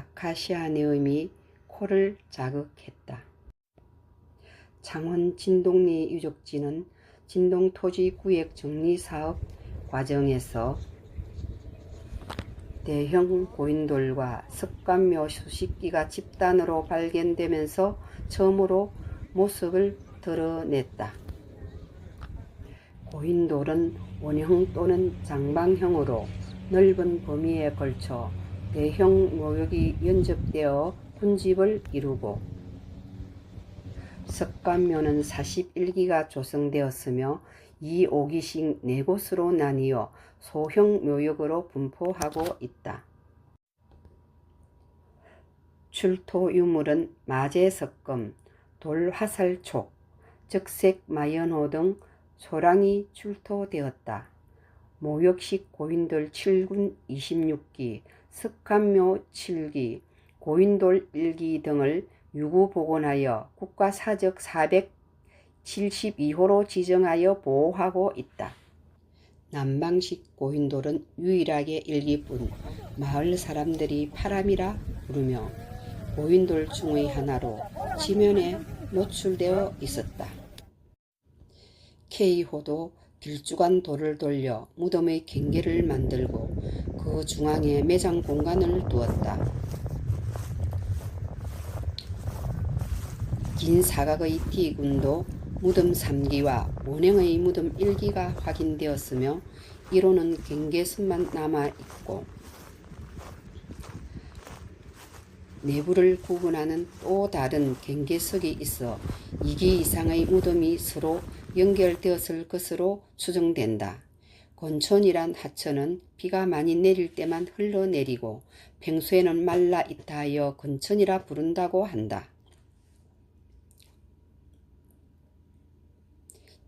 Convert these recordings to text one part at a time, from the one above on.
아카시아 네음이 코를 자극했다. 창원 진동리 유적지는 진동 토지 구역 정리 사업 과정에서 대형 고인돌과 습관묘 수십 기가 집단으로 발견되면서 처음으로 모습을 드러냈다. 고인돌은 원형 또는 장방형으로 넓은 범위에 걸쳐 대형 묘역이 연접되어 군집을 이루고 석관묘는 41기가 조성되었으며 이 5기씩 4곳으로 나뉘어 소형 묘역으로 분포하고 있다. 출토 유물은 마제석금, 돌화살촉, 적색 마연호 등 소량이 출토되었다. 모욕식 고인돌 7군 26기, 석관묘 7기, 고인돌 1기 등을 유구 복원하여 국가사적 472호로 지정하여 보호하고 있다. 남방식 고인돌은 유일하게 일기뿐 마을 사람들이 파람이라 부르며 고인돌 중의 하나로 지면에 노출되어 있었다. K호도 길쭉한 돌을 돌려 무덤의 경계를 만들고 그 중앙에 매장 공간을 두었다. 긴 사각의 T군도 무덤 3기와 원행의 무덤 1기가 확인되었으며 이로는 경계선만 남아있고 내부를 구분하는 또 다른 경계석이 있어 2기 이상의 무덤이 서로 연결되었을 것으로 추정된다. 건천이란 하천은 비가 많이 내릴 때만 흘러내리고 평소에는 말라 있다 하여 건천이라 부른다고 한다.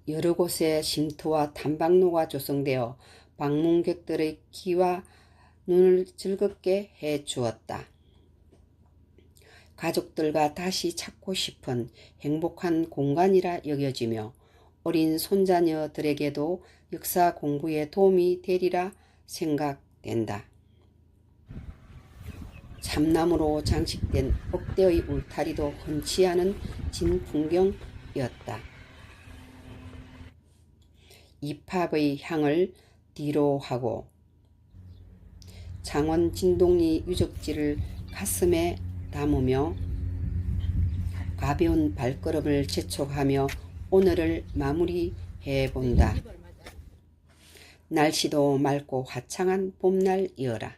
여러 곳에 쉼터와 탐방로가 조성되어 방문객들의 귀와 눈을 즐겁게 해 주었다. 가족들과 다시 찾고 싶은 행복한 공간이라 여겨지며 어린 손자녀들에게도 역사 공부에 도움이 되리라 생각된다. 참나무로 장식된 억대의 울타리도 흔치 않은 진풍경이었다. 입합의 향을 뒤로 하고 창원 진동리 유적지를 가슴에 담으며 가벼운 발걸음을 재촉하며 오늘을 마무리해 본다. 날씨도 맑고 화창한 봄날이어라.